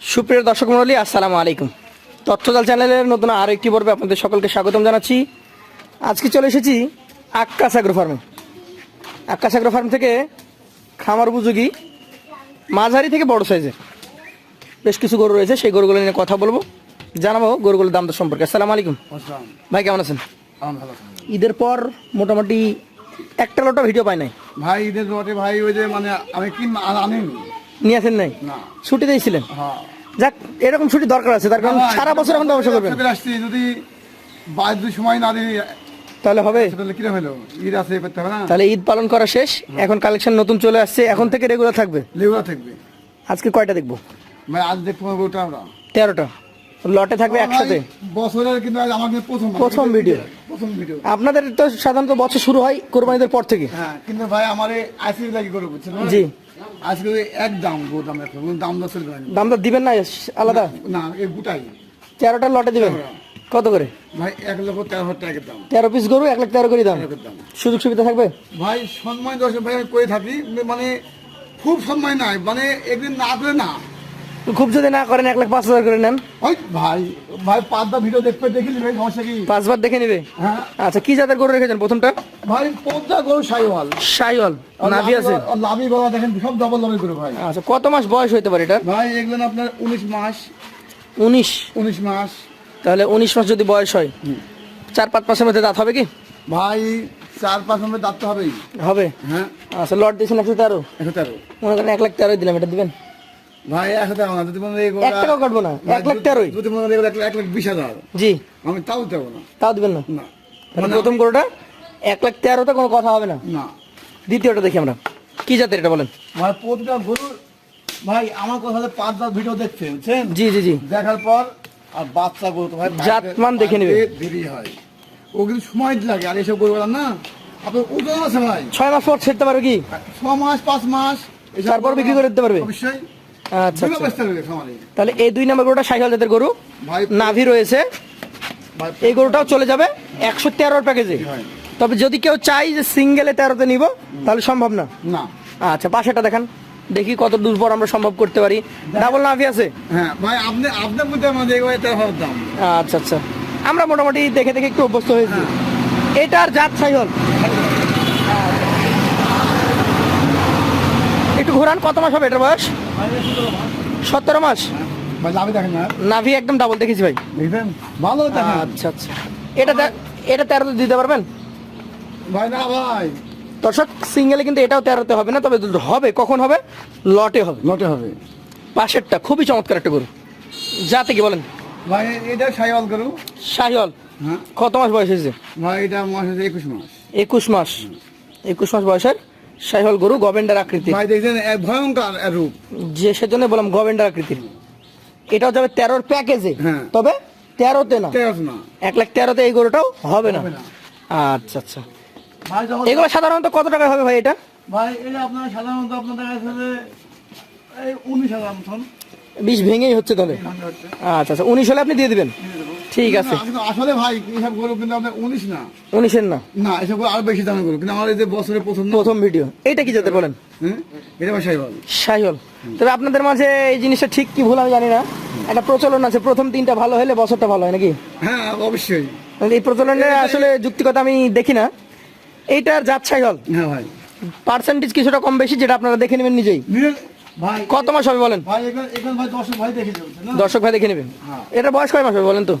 সুপ্রিয় দর্শক মন্ডলী আসসালামু আলাইকুম। তথ্যজাল চ্যানেলের নতুন আরও একটি পর্বে আপনাদের সকলকে স্বাগতম জানাচ্ছি। আজকে চলে এসেছি আক্কাস অ্যাগ্রো ফার্মে আক্কাস অ্যাগ্রো ফার্ম থেকে খামার উপযোগী মাঝারি থেকে বড় সাইজের। বেশ কিছু গরু রয়েছে সেই গরুগুলো নিয়ে কথা বলব। জানাব গরুগুলোর দাম দর সম্পর্কে। আসসালামু আলাইকুম। ভাই কেমন আছেন। ঈদের পর মোটামুটি একটা লোটা ভিডিও পাই নাই। ভাই ঈদের রটে ভাই ওই যে মানে আমি কি আনিনি। নিয়ে আসেন নাই? ছুটি দিয়েছিলেন হ্যাঁ। যাক এরকম ছুটি দরকার আছে তার কারণ সারা বছর এখন ব্যবসা করবেন। যদি বাইর দুই সময় না দিই তাহলে হবে? ঈদ আছে তাহলে ঈদ পালন করা শেষ এখন কালেকশন নতুন চলে আসছে এখন থেকে রেগুলার থাকবে? লেগুলা থাকবে। আজকে কয়টা দেখব? ভাই আজ দেখতে পাবো ওটা আমরা। তেরোটা। লটে থাকবে একসাথে? বছরের কিন্তু আজ আমার প্রথম প্রথম ভিডিও। প্রথম ভিডিও আপনাদের তো সাধারণত বছর শুরু হয় কোরবানিদের পর থেকে। হ্যাঁ কিন্তু ভাই আমার আইসিডি লাগি করে বুঝছেন জি। আজকে এক দাম গো দাম একটা দাম দশ গাড়ি দাম তো দিবেন না আলাদা? না এই গোটাই। তেরোটা লটে দিবেন? কত করে? ভাই এক লক্ষ তেরো হাজার টাকা দাম। তেরো পিস গরু এক লাখ তেরো করে দাম। সুযোগ সুবিধা থাকবে? ভাই সম্মান দশ ভাই করে থাকি মানে খুব সম্মান নাই মানে একদিন না করে না। খুব যদি না করেন এক লাখ পাঁচ হাজার করে নেন। ওই ভাই ভাই পাঁচটা ভিডিও দেখবে দেখিলি ভাই সমস্যা কি? পাঁচবার দেখে নিবে? হ্যাঁ। আচ্ছা কি জাতের গরু রেখেছেন প্রথমটা? ভাই পদ্মা গরু সাইওয়াল। সাইওয়াল নাভি আছে? লাভি গলা দেখেন সব ডবল ডবল করে ভাই। আচ্ছা কত মাস বয়স হইতে পারে এটা? ভাই এগুলো আপনার উনিশ মাস। উনিশ? উনিশ মাস। তাহলে উনিশ মাস যদি বয়স হয় চার পাঁচ মাসের মধ্যে দাঁত হবে কি? ভাই চার পাঁচ নম্বর দাঁত তো হবেই। হবে? হ্যাঁ। আচ্ছা লট দিয়েছেন একশো তেরো? একশো তেরো। মনে করেন এক লাখ তেরোই দিলাম এটা দিবেন? ভাই একশো তেরো না যদি মনে হয় এক টাকাও কাটবো না এক লাখ তেরোই। যদি মনে হয় এক লাখ- এক বিশ হাজার। জি। আমি তাও দেবো না। তাও দিবেন না? না। মানে প্রথম গরুটা এক লাখ তেরোতে কোনো কথা হবে না। না। দ্বিতীয়টা দেখি আমরা। কি জাতের এটা বলেন? প্রতিটা গরু ভাই আমার কথা পাঁচ দশ ভিডিও দেখছে বুঝছেন? জি জি জি। দেখার পর আর বাচ্চা গরু তো ভাই জাতমান দেখে নেবে। দেরি হয়। ও কিন্তু সময় লাগে আর এসব গরু না। আপনার ওজন আছে ভাই? ছয় মাস পর ছেড়তে পারবে কি? ছ মাস পাঁচ মাস তারপর বিক্রি করে দিতে পারবে? অবশ্যই। আচ্ছা আচ্ছা। তাহলে এই দুই নম্বর গরুটা সাইকেল জাতের গরু। নাভি রয়েছে। এই গরুটাও চলে যাবে একশো তেরোর প্যাকেজে তবে যদি কেউ চাই যে সিঙ্গেলে তেরোতে নিব তাহলে সম্ভব না? না। আচ্ছা পাশেটা দেখান। দেখি কত দূর পর আমরা সম্ভব করতে পারি। ডাবল নাভি আছে? হ্যাঁ ভাই আপনি আপনার মধ্যে আমাদের দাম। আচ্ছা আচ্ছা। আমরা মোটামুটি দেখে দেখে একটু অভ্যস্ত হয়েছি। এটার জাত সাইহল একটু ঘোরান কত মাস হবে এটার বয়স? সতেরো মাস? ভাই লাভে দেখেন না। নাভি একদম ডাবল দেখেছি ভাই। ভালো আচ্ছা আচ্ছা। এটা এটা তেরোতে দিতে পারবেন? ভাই না ভাই। দর্শক সিঙ্গেলে কিন্তু এটাও তেরোতে হবে না তবে হবে। কখন হবে? লটে হবে। লটে হবে। পাশেরটা খুবই চমৎকার একটা গরু। যাতে কি বলেন? ভাই এটা সাইওয়াল গরু। শাহিওল হ্যাঁ। কত মাস বয়স হয়েছে? ভাই এটা মাস হচ্ছে একুশ মাস। একুশ মাস। একুশ মাস বয়সের? শাহিওল গরু গভেন্ডার আকৃতি ভাই দেখছেন ভয়ঙ্কর রূপ। যে সেজন্য বললাম গভেন্ডার আকৃতির। এটাও যাবে তেরোর প্যাকেজে। হ্যাঁ। তবে তেরোতে না। এক লাখ তেরোতে এই গরুটাও হবে না। আচ্ছা আচ্ছা। এগুলো সাধারণত কত টাকা হবে ভাই এটা? ভাই এটা আপনার সাধারণত আপনাদের কাছে উনিশ হাজার মতন। বিষ ভেঙেই হচ্ছে তাহলে। আচ্ছা আচ্ছা। উনিশ হলে আপনি দিয়ে দিবেন? ঠিক আছে। আসলে ভাই এসব গরু কিন্তু আপনার উনিশ না। উনিশের না। না এসব গরু আরও বেশি দামের গরু। কিন্তু আমার এই যে বছরের প্রথম প্রথম ভিডিও এইটা কি যাতে বলেন? এটা ভাই সাইওয়াল সাইহল তবে আপনাদের মাঝে এই জিনিসটা ঠিক কি ভুল আমি জানি না। একটা প্রচলন আছে প্রথম তিনটা ভালো হলে বছরটা ভালো হয় নাকি? হ্যাঁ অবশ্যই। এই প্রচলনের আসলে যুক্তিকতা আমি দেখি না। এইটার জাত সাইহল হ্যাঁ ভাই। পার্সেন্টেজ কিছুটা কম বেশি যেটা আপনারা দেখে নেবেন নিজেই। কত মাস হবে বলেন? দর্শক ভাই দেখে নেবেন হ্যাঁ। এটা বয়স কয় মাস হবে বলেন তো?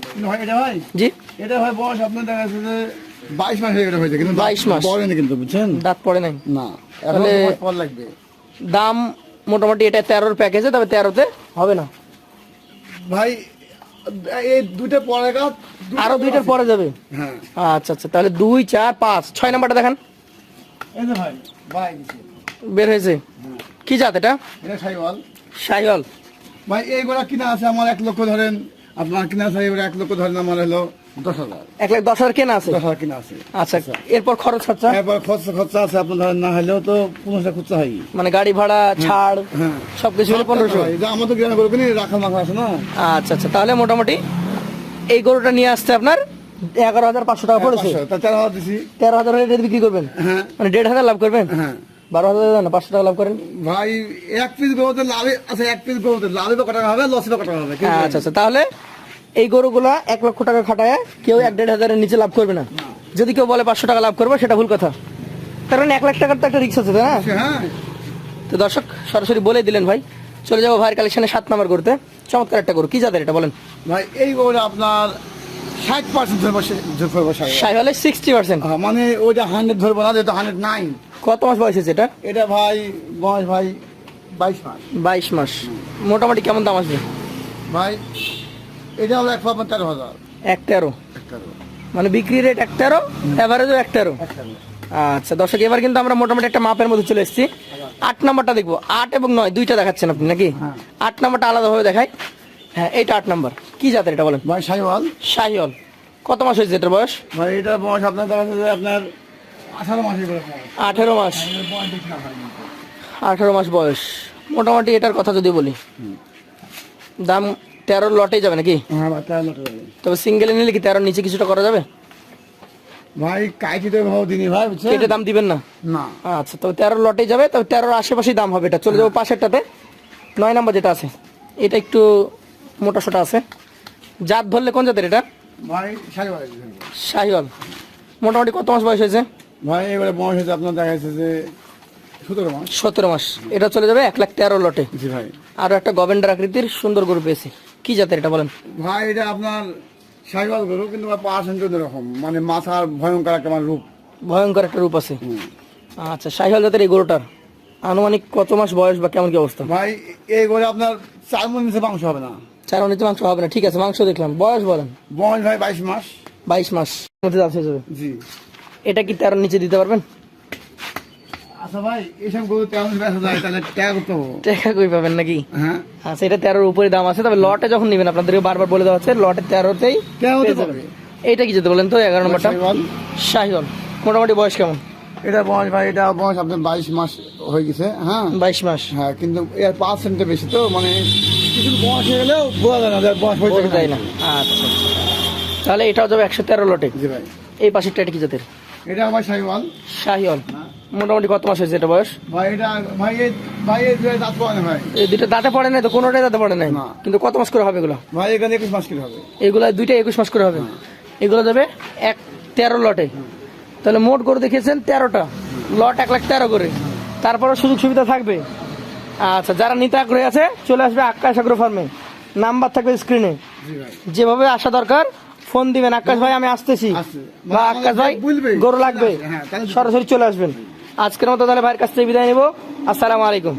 জি। এটা ভাই বয়স আপনার দেখা যাচ্ছে যে বাইশ মাস হয়ে গেছে হয়েছে কিন্তু 22 মাস। পড়েনি কিন্তু বুঝছেন? দাঁত পড়ে নাই। না তাহলে- লাগবে। দাম মোটামুটি এটা তেরোর প্যাকেজে তবে তেরোতে হবে না। ভাই এই দুইটা পরে আরও দুইটার পরে যাবে? হ্যাঁ। আচ্ছা আচ্ছা তাহলে দুই চার পাঁচ ছয় নাম্বারটা দেখান। এই যে ভাই ভাই বের হয়েছে। কি জাত এটা? এটা সাইওয়াল। ভাই এইগুলা কিনা আছে আমার এক লক্ষ ধরেন আপনার কিনা আছে এগুলো এক লক্ষ ধরেন আমার হলো দশ হাজার। এক লাখ দশ হাজার কেনা আছে? দশ হাজার কিনা আছে। আচ্ছা এরপর খরচ খরচা? এরপর খরচা খরচা আছে আপনার ধরেন না হলেও তো পনেরোশো খরচা হয়। মানে গাড়ি ভাড়া ছাড় হ্যাঁ। সবকিছু মিলে পনেরোশো? গ্রামে গরু কিনে রাখা মাখা আছে না। আচ্ছা আচ্ছা তাহলে মোটামুটি এই গরুটা নিয়ে আসতে আপনার এগারো হাজার পাঁচশো টাকা পড়েছে। তা চার হাজার দিছি। তেরো হাজার বিক্রি করবেন? হ্যাঁ। মানে দেড় হাজার লাভ করবেন? হ্যাঁ। বারো হাজার দেন পাঁচশো টাকা লাভ করেন? ভাই এক পিস গরুতে লাভে আচ্ছা এক পিস গরুতে লাভে বা কত টাকা হবে লসে বা কত টাকা হবে আচ্ছা আচ্ছা তাহলে এই গরুগুলা এক লক্ষ টাকা খাটায় কেউ এক দেড় হাজারের নিচে লাভ করবে না। যদি কেউ বলে পাঁচশো টাকা লাভ করবে সেটা ভুল কথা। কারণ এক লাখ টাকার তো একটা রিক্স আছে তাই না? হ্যাঁ। তো দর্শক সরাসরি বলে দিলেন ভাই চলে যাব ভাইয়ের কালেকশনে সাত নাম্বার করতে চমৎকার একটা গরু কি জাতের এটা বলেন? ভাই এই গরুটা আপনার ষাট পার্সেন্ট ধরবো হলে সিক্সটি পার্সেন্ট মানে ওইটা হান্ড্রেড ধরবো না যেহেতু হান্ড্রেড নাইন কত মাস বয়স হয়েছে এটা? এটা ভাই বয়স ভাই বাইশ মাস। বাইশ মাস। মোটামুটি কেমন দাম আসবে ভাই এটা হলো এক পাবেন তেরো হাজার। এক তেরো? মানে বিক্রি রেট এক তেরো অ্যাভারেজও এক তেরো? আচ্ছা দর্শক এবার কিন্তু আমরা মোটামুটি একটা মাপের মধ্যে চলে এসেছি। আট নাম্বারটা দেখব। আট এবং নয় দুইটা দেখাচ্ছেন আপনি নাকি? হ্যাঁ। আট নাম্বারটা আলাদাভাবে দেখাই। হ্যাঁ এইটা আট নাম্বার। কি জাতের এটা বলেন? ভাই সাইওয়াল শাহিওল কত মাস হয়েছে এটার বয়স? ভাই এটার বয়স আপনার দেখা আপনার আঠারো মাস। আঠেরো মাস বয়স। মোটামুটি এটার কথা যদি বলি। দাম তেরো লটে যাবে নাকি? হ্যাঁ তেরো। তবে সিঙ্গেলে নিলে কি তেরোর নিচে কিছুটা করা যাবে? ভাই কাইটিতে ভাও দিনি ভাই বুঝছেন? কেটে দাম দিবেন না? না। আচ্ছা তবে তেরোর লটে যাবে তবে তেরোর আশেপাশেই দাম হবে এটা। চলে যাব পাশেরটাতে। নয় নাম্বার যেটা আছে এটা একটু মোটা সোটা আছে। জাত ধরলে কোন জাতের এটা? ভাই সাইওয়াল শাহিওয়াল। মোটামুটি কত মাস বয়স হয়েছে? ভাই এবারে বয়স হচ্ছে আপনার দেখা যাচ্ছে যে সতেরো মাস। সতেরো মাস। এটা চলে যাবে এক লাখ তেরো লটে। জি ভাই। আরও একটা গভেন্ডার আকৃতির সুন্দর গরু পেয়েছি। কি জাতের এটা বলেন? ভাই এটা আপনার সাইওয়াল গরু কিন্তু পার্সেন্ট রকম মানে মাথার ভয়ঙ্কর একটা আমার রূপ। ভয়ঙ্কর একটা রূপ আছে। আচ্ছা শাহিওয়াল জাতের এই গরুটার আনুমানিক কত মাস বয়স বা কেমন কি অবস্থা? ভাই এই গরু আপনার চার মন নিচে মাংস হবে না। চার নিচে মাংস হবে না। ঠিক আছে মাংস দেখলাম। বয়স বলেন। বয়স ভাই বাইশ মাস। বাইশ মাস। মধ্যে শেষ জি। এটা কি তেরোর নিচে দিতে পারবেন? আচ্ছা টাকা কই পাবেন নাকি? হ্যাঁ। আচ্ছা এটা তেরোর উপরে দাম আছে তবে লটে যখন নেবেন আপনাদেরকে বারবার বলে দেওয়া হচ্ছে লটে তেরোতেই তেরোতে পেয়ে যাবেন। পাবে। এইটা কি যেতে বলেন তো এগারো নম্বরটা? শাহিওয়াল। মোটামুটি বয়স কেমন? এটা বয়স ভাই এটা বয়স আপনার বাইশ মাস হয়ে গেছে হ্যাঁ। বাইশ মাস। হ্যাঁ কিন্তু এর বেশি তো মানে কিছু বয়স হয়ে গেলেও বোঝা যায় না বয়স হয়েছে যায় না। আচ্ছা। তাহলে এটাও যাবে একশো তেরো লটে। জি ভাই। এই পাশেরটা এটা কি জাতের? এটা আমার সাইওয়াল শাহিওয়াল। মোটামুটি কত মাস হয়েছে এটা বয়স? ভাই এটা ভাই ভাই দাঁত না ভাই। এই দুটো দাঁতে পড়ে নাই তো কোনোটাই দাঁতে পড়ে নাই? কিন্তু কত মাস করে হবে এগুলো? ভাই এখানে একুশ মাস কিলো হবে। এগুলো দুইটা একুশ মাস করে হবে। এগুলো যাবে এক তেরো লটে। তাহলে মোট গরু দেখিয়েছেন তেরোটা। লট এক লাখ তেরো করে। তারপরে সুযোগ সুবিধা থাকবে। আচ্ছা যারা নিতে আগ্রহী আছে চলে আসবে আকাশ আগ্রহ ফার্মে। নাম্বার থাকবে স্ক্রিনে। যেভাবে আসা দরকার ফোন দিবেন আকাশ ভাই আমি আসতেছি। বা মানে আকাশ ভাই। গরু লাগবে। হ্যাঁ, সরাসরি চলে আসবেন। আজকের মতো তাহলে ভাইয়ের কাছ থেকে বিদায় নিবো। আসসালামু আলাইকুম।